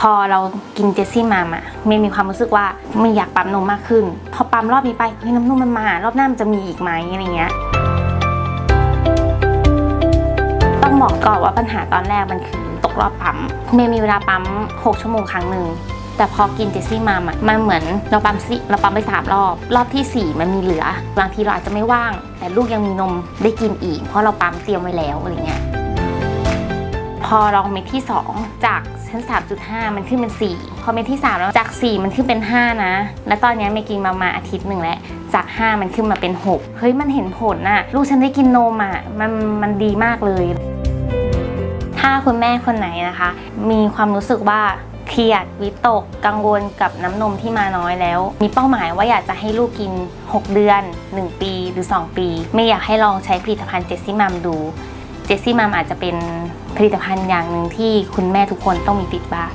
พอเรากินเจสซี่มามอะเมย์มีความรู้สึกว่าไม่อยากปั๊มนมมากขึ้น พอปั๊มรอบนี้ไปเฮ้ยน้ำนมมันมา รอบหน้ามันจะมีอีกไหมอะไรเงี้ยต้องบอกก่อนว่าปัญหาตอนแรกมันคือตกรอบปั๊มเมย์มีเวลาปั๊ม 6 ชั่วโมงครั้งหนึ่งแต่พอกินเจสซี่มามะมันเหมือนเราปั๊มสิเราปั๊มไปสามรอบ รอบทีสี่ 4 มันมีเหลือบางทีเราอาจจะไม่ว่าง แต่ลูกยังมีนมได้กินอีก เพราะเราปั๊มเตรียมไว้แล้วอะไรเงี้ย อลองเม็ดที่ 2 จากชั้น 3.5 มันขึ้นเป็น 4 พอเม็ดที่ 3 แล้วจาก 4 มันขึ้นเป็น 5 นะ แล้วตอนนี้เมกินมามาอาทิตย์หนึ่งแล้วจาก 5 มันขึ้นมาเป็น 6 เฮ้ยมันเห็นผลน่ะ ลูกฉันได้กินนมอะมันมันดีมากเลย ถ้าคุณแม่คนไหนนะคะ มีความรู้สึกว่าเครียดวิตกกังวลกับน้ำนมที่มาน้อยแล้ว มีเป้าหมายว่าอยากจะให้ลูกกิน 6 เดือน 1 ปีหรือ 2 ปี ไม่อยากให้ลองใช้ผลิตภัณฑ์เจสซี่มัมดู เจสซี่มัมอาจจะเป็น ผลิตภัณฑ์อย่างหนึ่งที่คุณแม่ทุกคนต้องมีติดบ้าน